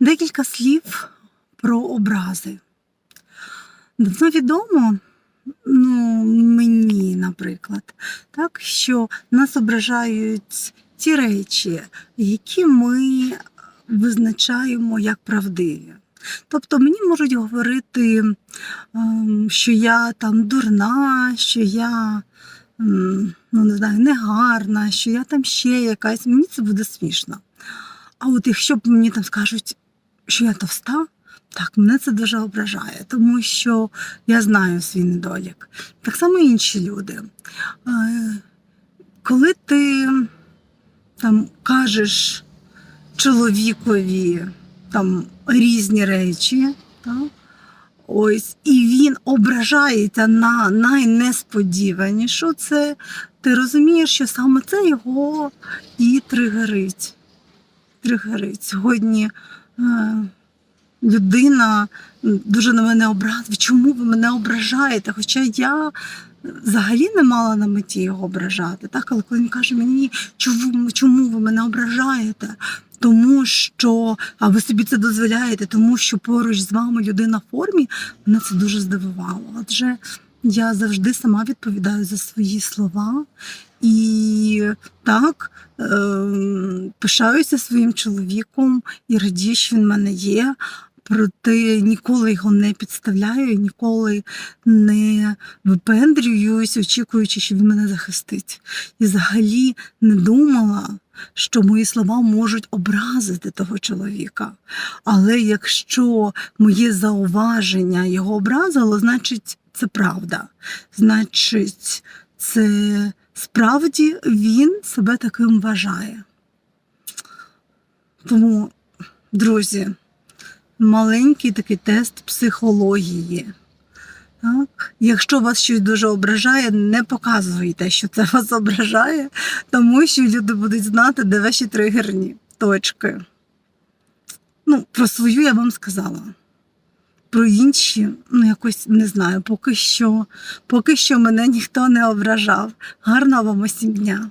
Декілька слів про образи. Давно відомо, ну, мені, наприклад, так, що нас ображають ті речі, які ми визначаємо як правдиві. Тобто мені можуть говорити, ем, що я там дурна, що я ну, не знаю, негарна, що я там ще якась. Мені це буде смішно. А от якщо б мені там скажуть, що я товста, так, мене це дуже ображає, тому що я знаю свій недолік. Так само і інші люди. Коли ти там кажеш чоловікові там різні речі, так? Ось, і він ображається на найнесподіванішу, це ти розумієш, що саме це його і тригерить. Тригерить. Сьогодні е, людина дуже на мене образила. Чому ви мене ображаєте? Хоча я взагалі не мала на меті його ображати. Так? Але коли він каже мені, чому, чому ви мене ображаєте? Тому що, а ви собі це дозволяєте, тому що поруч з вами людина в формі, мене це дуже здивувало. Адже я завжди сама відповідаю за свої слова. І так, е, пишаюся своїм чоловіком і радію, що він в мене є. Проте ніколи його не підставляю, ніколи не випендрююсь, очікуючи, що він мене захистить. І взагалі не думала, що мої слова можуть образити того чоловіка. Але якщо моє зауваження його образило, значить це правда. Значить, це справді він себе таким вважає. Тому, друзі, маленький такий тест психології. Так? Якщо вас щось дуже ображає, не показуйте, що це вас ображає, тому що люди будуть знати, де ваші тригерні точки. Ну, про свою я вам сказала. Про інші, ну якось не знаю, поки що, поки що мене ніхто не ображав. Гарного вам усім дня!